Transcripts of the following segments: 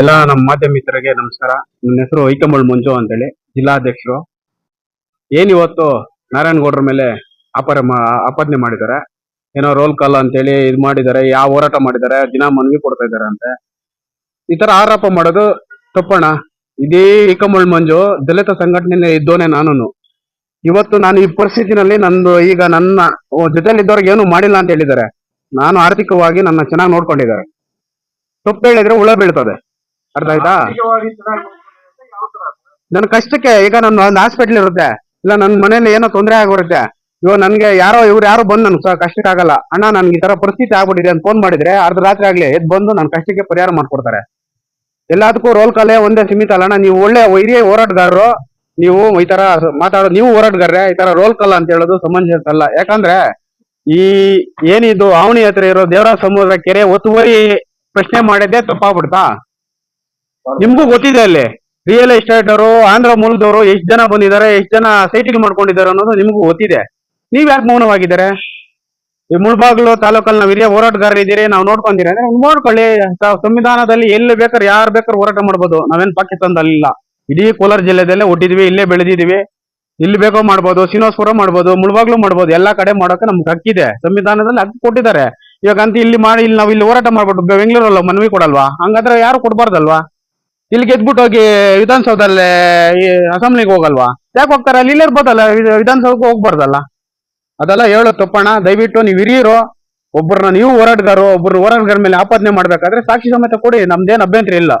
ಎಲ್ಲ ನಮ್ಮ ಮಾಧ್ಯಮ ಮಿತ್ರರಿಗೆ ನಮಸ್ಕಾರ. ನನ್ನ ಹೆಸರು ಐಕಮಳ್ ಮಂಜು ಅಂತೇಳಿ, ಜಿಲ್ಲಾಧ್ಯಕ್ಷರು. ಏನಿವತ್ತು ನಾರಾಯಣಗೌಡರ ಮೇಲೆ ಅಪರ ಆಪಾದನೆ ಮಾಡಿದ್ದಾರೆ. ಏನೋ ರೋಲ್ ಕಾಲ್ ಅಂತೇಳಿ ಇದು ಮಾಡಿದ್ದಾರೆ, ಯಾವ ಹೋರಾಟ ಮಾಡಿದ್ದಾರೆ, ದಿನ ಮನವಿ ಕೊಡ್ತಾ ಇದ್ದಾರೆ ಅಂತೆ. ಈ ತರ ಆರೋಪ ಮಾಡೋದು ತಪ್ಪಣ ಇದೇ ಏಕಮಳ್ ಮಂಜು ದಲಿತ ಸಂಘಟನೆ ಇದ್ದೋನೆ ನಾನು ಇವತ್ತು ನಾನು ಈ ಪರಿಸ್ಥಿತಿನಲ್ಲಿ ನಂದು ಈಗ ನನ್ನ ಜೊತೆಲಿದ್ದವ್ರಿಗೆ ಏನು ಮಾಡಿಲ್ಲ ಅಂತ ಹೇಳಿದ್ದಾರೆ. ನಾನು ಆರ್ಥಿಕವಾಗಿ ನನ್ನ ಚೆನ್ನಾಗಿ ನೋಡ್ಕೊಂಡಿದ್ದಾರೆ. ತಪ್ಪು ಹೇಳಿದ್ರೆ ಹುಳ ಬೀಳ್ತದೆ. ಅರ್ಥ ಆಯ್ತಾ? ನನ್ನ ಕಷ್ಟಕ್ಕೆ ಈಗ ನನ್ನ ಒಂದು ಹಾಸ್ಪಿಟ್ಲ್ ಇರುತ್ತೆ. ಇಲ್ಲ ನನ್ನ ಮನೇಲಿ ಏನೋ ತೊಂದರೆ ಆಗಿರುತ್ತೆ. ಇವಾಗ ನನ್ಗೆ ಯಾರೋ ಇವ್ರು ಯಾರೋ ಬಂದು ನನ್ ಕಷ್ಟಕ್ಕೆ ಆಗಲ್ಲ. ಅಣ್ಣ ನನ್ಗೆ ಈ ತರ ಪರಿಸ್ಥಿತಿ ಆಗ್ಬಿಟ್ಟಿದೆ ಅಂತ ಫೋನ್ ಮಾಡಿದ್ರೆ ಅರ್ಧ ರಾತ್ರಿ ಆಗ್ಲಿ ಎದ್ ಬಂದು ನನ್ನ ಕಷ್ಟಕ್ಕೆ ಪರಿಹಾರ ಮಾಡ್ಕೊಡ್ತಾರೆ. ಎಲ್ಲದಕ್ಕೂ ರೋಲ್ ಕಾಲೇ ಒಂದೇ ಸೀಮಿತ ಅಲ್ಲ ಅಣ್ಣ. ನೀವು ಒಳ್ಳೆ ಹಿರಿಯ ಹೋರಾಟಗಾರರು. ನೀವು ಈ ತರ ಮಾತಾಡೋದು ನೀವು ಹೋರಾಟಗಾರ್ರೆ ಈ ತರ ರೋಲ್ ಕಾಲ ಅಂತ ಹೇಳೋದು ಸಮಂಜಸ ಅಲ್ಲ ಯಾಕಂದ್ರೆ ಈ ಏನಿದು ಅವನಿ ಹತ್ರ ಇರೋ ದೇವರ ಸಮುದ್ರ ಕೆರೆ ಒತ್ತುವರಿ ಪ್ರಶ್ನೆ ಮಾಡಿದ್ದೆ ತಪ್ಪಾಗ್ಬಿಡ್ತಾ? ನಿಮ್ಗೂ ಗೊತ್ತಿದೆ ಅಲ್ಲಿ. ರಿಯಲ್ ಎಸ್ಟೇಟ್ ಅವರು, ಆಂಧ್ರ ಮೂಲದವರು, ಎಷ್ಟು ಜನ ಬಂದಿದ್ದಾರೆ, ಎಷ್ಟು ಜನ ಸೈಟಿಂಗ್ ಮಾಡ್ಕೊಂಡಿದ್ದಾರೆ ಅನ್ನೋದು ನಿಮ್ಗೂ ಗೊತ್ತಿದೆ. ನೀವ್ ಯಾಕೆ ಮೌನವಾಗಿದ್ದಾರೆ? ಈ ಮುಳ್ಬಾಗ್ಲು ತಾಲೂಕಲ್ಲಿ ನಾವು ಹಿರಿಯ ಹೋರಾಟಗಾರರಿದ್ದೀರಿ, ನಾವು ನೋಡ್ಕೊಂಡಿರಿ ಅಂದ್ರೆ ನೋಡ್ಕೊಳ್ಳಿ ಸಂವಿಧಾನದಲ್ಲಿ ಎಲ್ಲಿ ಬೇಕಾದ್ರೆ, ಯಾರು ಬೇಕಾದ್ರೆ ಹೋರಾಟ ಮಾಡ್ಬೋದು. ನಾವೇನ್ ಪಾಕಿಸ್ತಾನದಲ್ಲಿಲ್ಲ ಇಡೀ ಕೋಲಾರ ಜಿಲ್ಲೆದಲ್ಲೇ ಹುಟ್ಟಿದ್ವಿ, ಇಲ್ಲೇ ಬೆಳೆದಿದೀವಿ. ಇಲ್ಲಿ ಬೇಕೋ ಮಾಡ್ಬೋದು, ಶ್ರೀನಿವಾಸಪುರ ಮಾಡ್ಬೋದು, ಮುಳ್ಬಾಗ್ಲು ಮಾಡ್ಬೋದು, ಎಲ್ಲಾ ಕಡೆ ಮಾಡೋಕೆ ನಮ್ಗೆ ಹಕ್ಕಿದೆ. ಸಂವಿಧಾನದಲ್ಲಿ ಹಕ್ಕು ಕೊಟ್ಟಿದ್ದಾರೆ. ಇವಾಗ ಅಂತ ಇಲ್ಲಿ ಮಾಡಿ, ಇಲ್ಲಿ ನಾವು ಇಲ್ಲಿ ಹೋರಾಟ ಮಾಡ್ಬಿಟ್ಟು ಬೆಂಗಳೂರಲ್ಲ ಮನವಿ ಕೊಡಲ್ವಾ? ಹಂಗಾದ್ರೆ ಯಾರು ಕೊಡ್ಬಾರ್ದಲ್ವಾ? ಇಲ್ಲಿ ಗೆದ್ಬಿಟ್ಟು ಹೋಗಿ ವಿಧಾನಸೌಧಲ್ಲೇ ಅಸೆಂಬ್ಲಿಗೆ ಹೋಗಲ್ವಾ? ಯಾಕೆ ಹೋಗ್ತಾರೆ? ಅಲ್ಲಿ ಇಲ್ಲೇ ಇರ್ಬೋದಲ್ಲ ವಿಧಾನಸೌಧಕ್ಕೆ ಹೋಗ್ಬಾರ್ದಲ್ಲ? ಅದೆಲ್ಲ ಹೇಳೋ ತಪ್ಪಣ ದಯವಿಟ್ಟು ನೀವು ಹಿರಿಯರು ಒಬ್ಬರನ್ನ ನೀವು ಹೋರಾಟಗಾರರು ಒಬ್ಬರು ಹೋರಾಟಗಾರ ಮೇಲೆ ಆಪಾದನೆ ಮಾಡ್ಬೇಕಾದ್ರೆ ಸಾಕ್ಷಿ ಸಮೇತ ಕೊಡಿ. ನಮ್ದೇನು ಅಭ್ಯಂತರ ಇಲ್ಲ.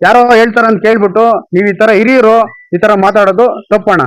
ಯಾರೋ ಹೇಳ್ತಾರ ಅಂತ ಕೇಳ್ಬಿಟ್ಟು ನೀವು ಈ ತರ ಹಿರಿಯರು, ಈ ತರ ಮಾತಾಡೋದು ತಪ್ಪಣ್ಣ.